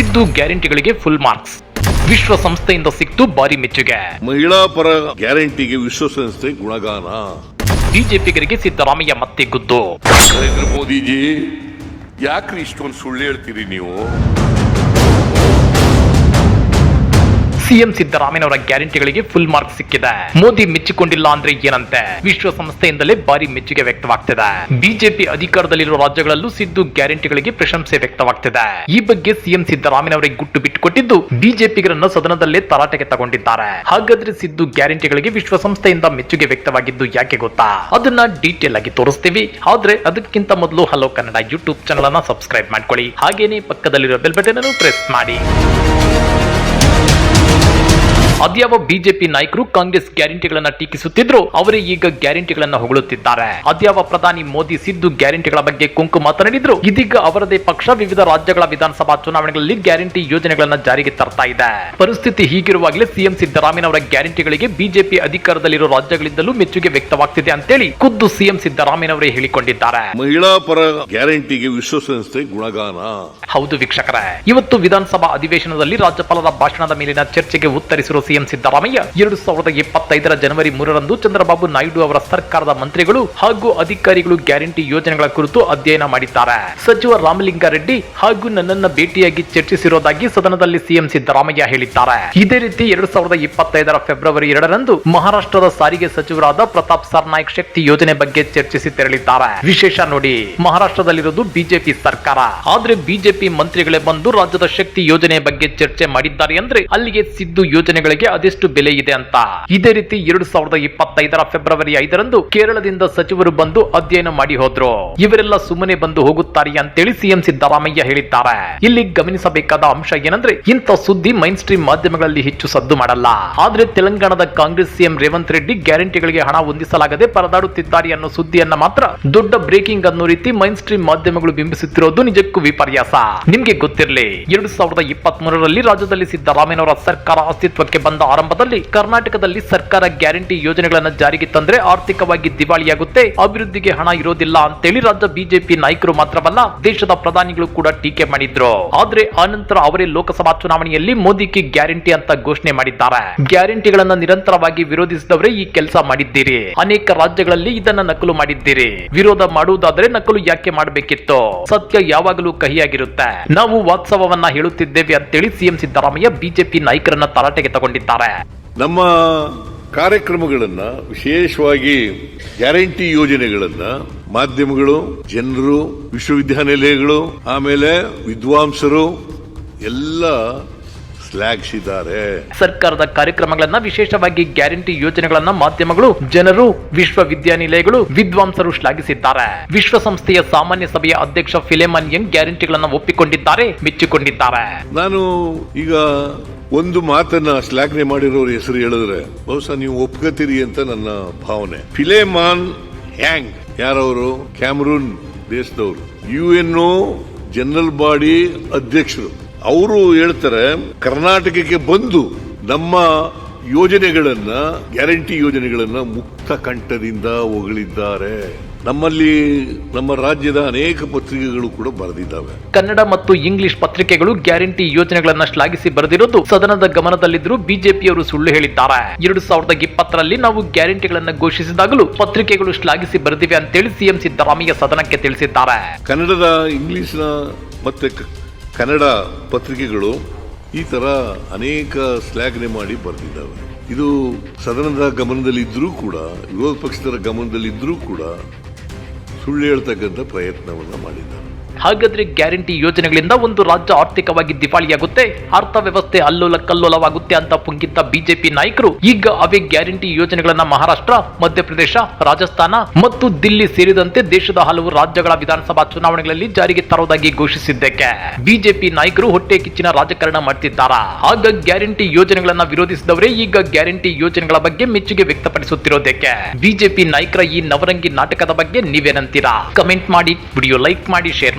ಸಿದ್ದು ಗ್ಯಾರಂಟಿಗಳಿಗೆ full marks ವಿಶ್ವಸಂಸ್ಥೆಯಿಂದ ಸಿಕ್ತು ಭಾರಿ ಮೆಚ್ಚುಗೆ. ಮಹಿಳಾ ಪರ ಗ್ಯಾರಂಟಿಗೆ ವಿಶ್ವಸಂಸ್ಥೆ ಗುಣಗಾನ. ಬಿಜೆಪಿಗರಿಗೆ ಸಿದ್ದರಾಮಯ್ಯ ಮತ್ತೆ ಗುದ್ದು. ನರೇಂದ್ರ ಮೋದಿಜಿ ಯಾಕ್ರಿ ಇಷ್ಟೊಂದು ಸುಳ್ಳು ಹೇಳ್ತೀರಿ ನೀವು? ಸಿಎಂ ಸಿದ್ದರಾಮಯ್ಯನವರ ಗ್ಯಾರಂಟಿಗಳಿಗೆ ಫುಲ್ ಮಾರ್ಕ್ ಸಿಕ್ಕಿದೆ. ಮೋದಿ ಮೆಚ್ಚಿಕೊಂಡಿಲ್ಲ ಅಂದ್ರೆ ಏನಂತೆ? ವಿಶ್ವಸಂಸ್ಥೆಯಿಂದಲೇ ಭಾರಿ ಮೆಚ್ಚುಗೆ ವ್ಯಕ್ತವಾಗ್ತಿದೆ. ಬಿಜೆಪಿ ಅಧಿಕಾರದಲ್ಲಿರುವ ರಾಜ್ಯಗಳಲ್ಲೂ ಸಿದ್ದು ಗ್ಯಾರಂಟಿಗಳಿಗೆ ಪ್ರಶಂಸೆ ವ್ಯಕ್ತವಾಗ್ತಿದೆ. ಈ ಬಗ್ಗೆ ಸಿಎಂ ಸಿದ್ದರಾಮಯ್ಯನವರಿಗೆ ಗುಟ್ಟು ಬಿಟ್ಟುಕೊಟ್ಟಿದ್ದು ಬಿಜೆಪಿಗರನ್ನು ಸದನದಲ್ಲೇ ತರಾಟೆಗೆ ತಗೊಂಡಿದ್ದಾರೆ. ಹಾಗಾದ್ರೆ ಸಿದ್ದು ಗ್ಯಾರಂಟಿಗಳಿಗೆ ವಿಶ್ವಸಂಸ್ಥೆಯಿಂದ ಮೆಚ್ಚುಗೆ ವ್ಯಕ್ತವಾಗಿದ್ದು ಯಾಕೆ ಗೊತ್ತಾ? ಅದನ್ನ ಡೀಟೇಲ್ ಆಗಿ ತೋರಿಸ್ತೀವಿ. ಆದ್ರೆ ಅದಕ್ಕಿಂತ ಮೊದಲು ಹಲೋ ಕನ್ನಡ ಯೂಟ್ಯೂಬ್ ಚಾನಲ್ ಅನ್ನ ಸಬ್ಸ್ಕ್ರೈಬ್ ಮಾಡ್ಕೊಳ್ಳಿ. ಹಾಗೇನೆ ಪಕ್ಕದಲ್ಲಿರೋ ಬೆಲ್ ಬಟನ್ ಅನ್ನು ಪ್ರೆಸ್ ಮಾಡಿ. ಅದ್ಯಾವ ಬಿಜೆಪಿ ನಾಯಕರು ಕಾಂಗ್ರೆಸ್ ಗ್ಯಾರಂಟಿಗಳನ್ನ ಟೀಕಿಸುತ್ತಿದ್ರು ಅವರೇ ಈಗ ಗ್ಯಾರಂಟಿಗಳನ್ನ ಹೊಗಳುತ್ತಿದ್ದಾರೆ. ಅದ್ಯಾವ ಪ್ರಧಾನಿ ಮೋದಿ ಸಿದ್ದು ಗ್ಯಾರಂಟಿಗಳ ಬಗ್ಗೆ ಕುಂಕು ಮಾತನಾಡಿದ್ರು ಇದೀಗ ಅವರದೇ ಪಕ್ಷ ವಿವಿಧ ರಾಜ್ಯಗಳ ವಿಧಾನಸಭಾ ಚುನಾವಣೆಗಳಲ್ಲಿ ಗ್ಯಾರಂಟಿ ಯೋಜನೆಗಳನ್ನ ಜಾರಿಗೆ ತರ್ತಾ ಇದೆ. ಪರಿಸ್ಥಿತಿ ಹೀಗಿರುವಾಗಲೇ ಸಿಎಂ ಸಿದ್ದರಾಮಯ್ಯನವರ ಗ್ಯಾರಂಟಿಗಳಿಗೆ ಬಿಜೆಪಿ ಅಧಿಕಾರದಲ್ಲಿರೋ ರಾಜ್ಯಗಳಿಂದಲೂ ಮೆಚ್ಚುಗೆ ವ್ಯಕ್ತವಾಗ್ತಿದೆ ಅಂತೇಳಿ ಖುದ್ದು ಸಿಎಂ ಸಿದ್ದರಾಮಯ್ಯನವರೇ ಹೇಳಿಕೊಂಡಿದ್ದಾರೆ. ಮಹಿಳಾ ಪರ ಗ್ಯಾರಂಟಿಗೆ ವಿಶ್ವಸಂಸ್ಥೆ ಗುಣಗಾನ. ಹೌದು ವೀಕ್ಷಕರೇ ಇವತ್ತು ವಿಧಾನಸಭಾ ಅಧಿವೇಶನದಲ್ಲಿ ರಾಜ್ಯಪಾಲರ ಭಾಷಣದ ಮೇಲಿನ ಚರ್ಚೆಗೆ ಉತ್ತರಿಸಿರುವ ಸಿಎಂ ಸಿದ್ದರಾಮಯ್ಯ. ಎರಡು ಸಾವಿರದ ಇಪ್ಪತ್ತೈದರ ಜನವರಿ ಮೂರರಂದು ಚಂದ್ರಬಾಬು ನಾಯ್ಡು ಅವರ ಸರ್ಕಾರದ ಮಂತ್ರಿಗಳು ಹಾಗೂ ಅಧಿಕಾರಿಗಳು ಗ್ಯಾರಂಟಿ ಯೋಜನೆಗಳ ಕುರಿತು ಅಧ್ಯಯನ ಮಾಡಿದ್ದಾರೆ. ಸಚಿವ ರಾಮಲಿಂಗಾರೆಡ್ಡಿ ಹಾಗೂ ನನ್ನನ್ನ ಭೇಟಿಯಾಗಿ ಚರ್ಚಿಸಿರುವುದಾಗಿ ಸದನದಲ್ಲಿ ಸಿಎಂ ಸಿದ್ದರಾಮಯ್ಯ ಹೇಳಿದ್ದಾರೆ. ಇದೇ ರೀತಿ ಎರಡು ಸಾವಿರದ ಇಪ್ಪತ್ತೈದರ ಫೆಬ್ರವರಿ ಎರಡರಂದು ಮಹಾರಾಷ್ಟ್ರದ ಸಾರಿಗೆ ಸಚಿವರಾದ ಪ್ರತಾಪ್ ಸರ್ನಾಯಕ್ ಶಕ್ತಿ ಯೋಜನೆ ಬಗ್ಗೆ ಚರ್ಚಿಸಿ ತೆರಳಿದ್ದಾರೆ. ವಿಶೇಷ ನೋಡಿ, ಮಹಾರಾಷ್ಟ್ರದಲ್ಲಿರೋದು ಬಿಜೆಪಿ ಸರ್ಕಾರ. ಆದ್ರೆ ಬಿಜೆಪಿ ಮಂತ್ರಿಗಳೇ ಬಂದು ರಾಜ್ಯದ ಶಕ್ತಿ ಯೋಜನೆ ಬಗ್ಗೆ ಚರ್ಚೆ ಮಾಡಿದ್ದಾರೆ ಅಂದ್ರೆ ಅಲ್ಲಿಗೆ ಸಿದ್ದು ಯೋಜನೆಗಳಿಗೆ ಅದೆಷ್ಟು ಬೆಲೆ ಇದೆ ಅಂತ. ಇದೇ ರೀತಿ ಎರಡು ಸಾವಿರದ ಇಪ್ಪತ್ತೈದರ ಫೆಬ್ರವರಿ ಐದರಂದು ಕೇರಳದಿಂದ ಸಚಿವರು ಬಂದು ಅಧ್ಯಯನ ಮಾಡಿ ಹೋದ್ರು. ಇವರೆಲ್ಲ ಸುಮ್ಮನೆ ಬಂದು ಹೋಗುತ್ತಾರೆ ಅಂತೇಳಿ ಸಿಎಂ ಸಿದ್ದರಾಮಯ್ಯ ಹೇಳಿದ್ದಾರೆ. ಇಲ್ಲಿ ಗಮನಿಸಬೇಕಾದ ಅಂಶ ಏನಂದ್ರೆ ಇಂಥ ಸುದ್ದಿ ಮೈನ್ ಸ್ಟ್ರೀಮ್ ಮಾಧ್ಯಮಗಳಲ್ಲಿ ಹೆಚ್ಚು ಸದ್ದು ಮಾಡಲ್ಲ. ಆದ್ರೆ ತೆಲಂಗಾಣದ ಕಾಂಗ್ರೆಸ್ ಸಿಎಂ ರೇವಂತ್ ರೆಡ್ಡಿ ಗ್ಯಾರಂಟಿಗಳಿಗೆ ಹಣ ಹೊಂದಿಸಲಾಗದೆ ಪರದಾಡುತ್ತಿದ್ದಾರೆ ಅನ್ನೋ ಸುದ್ದಿಯನ್ನ ಮಾತ್ರ ದೊಡ್ಡ ಬ್ರೇಕಿಂಗ್ ಅನ್ನೋ ರೀತಿ ಮೈನ್ ಸ್ಟ್ರೀಮ್ ಮಾಧ್ಯಮಗಳು ಬಿಂಬಿಸುತ್ತಿರೋದು ನಿಜಕ್ಕೂ ವಿಪರ್ಯಾಸ. ನಿಮ್ಗೆ ಗೊತ್ತಿರಲಿ, ಎರಡು ಸಾವಿರದ ಇಪ್ಪತ್ತ್ ಮೂರರಲ್ಲಿ ರಾಜ್ಯದಲ್ಲಿ ಸಿದ್ದರಾಮಯ್ಯನವರ ಸರ್ಕಾರ ಅಸ್ತಿತ್ವಕ್ಕೆ ಬಂದ ಆರಂಭದಲ್ಲಿ ಕರ್ನಾಟಕದಲ್ಲಿ ಸರ್ಕಾರ ಗ್ಯಾರಂಟಿ ಯೋಜನೆಗಳನ್ನು ಜಾರಿಗೆ ತಂದ್ರೆ ಆರ್ಥಿಕವಾಗಿ ದಿವಾಳಿಯಾಗುತ್ತೆ. ಅಭಿವೃದ್ಧಿಗೆ ಹಣ ಇರೋದಿಲ್ಲ ಅಂತೇಳಿ ರಾಜ್ಯ ಬಿಜೆಪಿ ನಾಯಕರು ಮಾತ್ರವಲ್ಲ, ದೇಶದ ಪ್ರಧಾನಿಗಳು ಕೂಡ ಟೀಕೆ ಮಾಡಿದ್ರು. ಆದ್ರೆ ಆನಂತರ ಅವರೇ ಲೋಕಸಭಾ ಚುನಾವಣೆಯಲ್ಲಿ ಮೋದಿಗೆ ಗ್ಯಾರಂಟಿ ಅಂತ ಘೋಷಣೆ ಮಾಡಿದ್ದಾರೆ. ಗ್ಯಾರಂಟಿಗಳನ್ನ ನಿರಂತರವಾಗಿ ವಿರೋಧಿಸಿದವರೇ ಈ ಕೆಲಸ ಮಾಡಿದ್ದೀರಿ. ಅನೇಕ ರಾಜ್ಯಗಳಲ್ಲಿ ಇದನ್ನ ನಕಲು ಮಾಡಿದ್ದೀರಿ. ವಿರೋಧ ಮಾಡುವುದಾದ್ರೆ ನಕಲು ಯಾಕೆ ಮಾಡಬೇಕಿತ್ತು? ಸತ್ಯ ಯಾವಾಗಲೂ ಕಹಿಯಾಗಿರುತ್ತೆ. ನಾವು ವಾಸ್ತವವನ್ನ ಹೇಳುತ್ತಿದ್ದೇವೆ ಅಂತೇಳಿ ಸಿಎಂ ಸಿದ್ದರಾಮಯ್ಯ ಬಿಜೆಪಿ ನಾಯಕರನ್ನ ತರಾಟೆಗೆ ತಗೊಂಡಿದ್ದಾರೆ. ನಮ್ಮ ಕಾರ್ಯಕ್ರಮಗಳನ್ನ ವಿಶೇಷವಾಗಿ ಗ್ಯಾರಂಟಿ ಯೋಜನೆಗಳನ್ನ ಮಾಧ್ಯಮಗಳು ಜನರು ವಿಶ್ವವಿದ್ಯಾನಿಲಯಗಳು ಆಮೇಲೆ ವಿದ್ವಾಂಸರು ಎಲ್ಲ ಶ್ಲಾಘಿಸಿದ್ದಾರೆ. ಸರ್ಕಾರದ ಕಾರ್ಯಕ್ರಮಗಳನ್ನ ವಿಶೇಷವಾಗಿ ಗ್ಯಾರಂಟಿ ಯೋಜನೆಗಳನ್ನ ಮಾಧ್ಯಮಗಳು ಜನರು ವಿಶ್ವವಿದ್ಯಾನಿಲಯಗಳು ವಿದ್ವಾಂಸರು ಶ್ಲಾಘಿಸಿದ್ದಾರೆ. ವಿಶ್ವಸಂಸ್ಥೆಯ ಸಾಮಾನ್ಯ ಸಭೆಯ ಅಧ್ಯಕ್ಷ ಫಿಲೆಮನ್ ಯಂಗ್ ಗ್ಯಾರಂಟಿಗಳನ್ನ ಒಪ್ಪಿಕೊಂಡಿದ್ದಾರೆ ಮೆಚ್ಚಿಕೊಂಡಿದ್ದಾರೆ. ನಾನು ಈಗ ಒಂದು ಮಾತನ್ನ ಶ್ಲಾಘನೆ ಮಾಡಿರೋರ ಹೆಸರು ಹೇಳಿದ್ರೆ ಬಹುಶಃ ನೀವು ಒಪ್ಕೋತೀರಿ ಅಂತ ನನ್ನ ಭಾವನೆ. ಫಿಲೆಮಾನ್ ಹ್ಯಾಂಗ್? ಯಾರವರು? ಕ್ಯಾಮರೂನ್ ದೇಶದವರು. ಯು ಎನ್ ಜನರಲ್ ಬಾಡಿ ಅಧ್ಯಕ್ಷರು. ಅವರು ಹೇಳ್ತಾರೆ ಕರ್ನಾಟಕಕ್ಕೆ ಬಂದು ನಮ್ಮ ಯೋಜನೆಗಳನ್ನ ಗ್ಯಾರಂಟಿ ಯೋಜನೆಗಳನ್ನ ಮುಕ್ತ ಕಂಠದಿಂದ ಹೊಗಳಿದ್ದಾರೆ. ನಮ್ಮಲ್ಲಿ ನಮ್ಮ ರಾಜ್ಯದ ಅನೇಕ ಪತ್ರಿಕೆಗಳು ಕೂಡ ಬರೆದಿದ್ದಾವೆ. ಕನ್ನಡ ಮತ್ತು ಇಂಗ್ಲಿಷ್ ಪತ್ರಿಕೆಗಳು ಗ್ಯಾರಂಟಿ ಯೋಜನೆಗಳನ್ನ ಶ್ಲಾಘಿಸಿ ಬರೆದಿರೋದು ಸದನದ ಗಮನದಲ್ಲಿದ್ದರೂ ಬಿಜೆಪಿಯವರು ಸುಳ್ಳು ಹೇಳಿದ್ದಾರೆ. ಎರಡು ಸಾವಿರದ ಇಪ್ಪತ್ತರಲ್ಲಿ ನಾವು ಗ್ಯಾರಂಟಿಗಳನ್ನ ಘೋಷಿಸಿದಾಗಲೂ ಪತ್ರಿಕೆಗಳು ಶ್ಲಾಘಿಸಿ ಬರೆದಿವೆ ಅಂತೇಳಿ ಸಿಎಂ ಸಿದ್ದರಾಮಯ್ಯ ಸದನಕ್ಕೆ ತಿಳಿಸಿದ್ದಾರೆ. ಕನ್ನಡದ ಇಂಗ್ಲಿಷ್ನ ಮತ್ತೆ ಕನ್ನಡ ಪತ್ರಿಕೆಗಳು ಈ ತರ ಅನೇಕ ಶ್ಲಾಘನೆ ಮಾಡಿ ಬರೆದಿದ್ದಾವೆ. ಇದು ಸದನದ ಗಮನದಲ್ಲಿದ್ದರೂ ಕೂಡ, ವಿರೋಧ ಪಕ್ಷದ ಗಮನದಲ್ಲಿದ್ದರೂ ಕೂಡ ಸುಳ್ಳು ಹೇಳ್ತಕ್ಕಂಥ ಪ್ರಯತ್ನವನ್ನು ಮಾಡಿದ್ದಾರೆ. ಹಾಗಾದ್ರೆ ಗ್ಯಾರಂಟಿ ಯೋಜನೆಗಳಿಂದ ಒಂದು ರಾಜ್ಯ ಆರ್ಥಿಕವಾಗಿ ದಿವಾಳಿಯಾಗುತ್ತೆ? ಅರ್ಥವ್ಯವಸ್ಥೆ ಅಲ್ಲೋಲ ಕಲ್ಲೋಲವಾಗುತ್ತೆ ಅಂತ ಪುಂಗಿದ್ದ ಬಿಜೆಪಿ ನಾಯಕರು ಈಗ ಅವೇ ಗ್ಯಾರಂಟಿ ಯೋಜನೆಗಳನ್ನ ಮಹಾರಾಷ್ಟ್ರ, ಮಧ್ಯಪ್ರದೇಶ, ರಾಜಸ್ಥಾನ ಮತ್ತು ದಿಲ್ಲಿ ಸೇರಿದಂತೆ ದೇಶದ ಹಲವು ರಾಜ್ಯಗಳ ವಿಧಾನಸಭಾ ಚುನಾವಣೆಗಳಲ್ಲಿ ಜಾರಿಗೆ ತರುವುದಾಗಿ ಘೋಷಿಸಿದ್ದಕ್ಕೆ ಬಿಜೆಪಿ ನಾಯಕರು ಹೊಟ್ಟೆ ಕಿಚ್ಚಿನ ರಾಜಕಾರಣ ಮಾಡ್ತಿದ್ದಾರಾ? ಆಗ ಗ್ಯಾರಂಟಿ ಯೋಜನೆಗಳನ್ನ ವಿರೋಧಿಸಿದವರೇ ಈಗ ಗ್ಯಾರಂಟಿ ಯೋಜನೆಗಳ ಬಗ್ಗೆ ಮೆಚ್ಚುಗೆ ವ್ಯಕ್ತಪಡಿಸುತ್ತಿರೋದಕ್ಕೆ ಬಿಜೆಪಿ ನಾಯಕರ ಈ ನವರಂಗಿ ನಾಟಕದ ಬಗ್ಗೆ ನೀವೇನಂತೀರಾ? ಕಮೆಂಟ್ ಮಾಡಿ, ವಿಡಿಯೋ ಲೈಕ್ ಮಾಡಿ, ಶೇರ್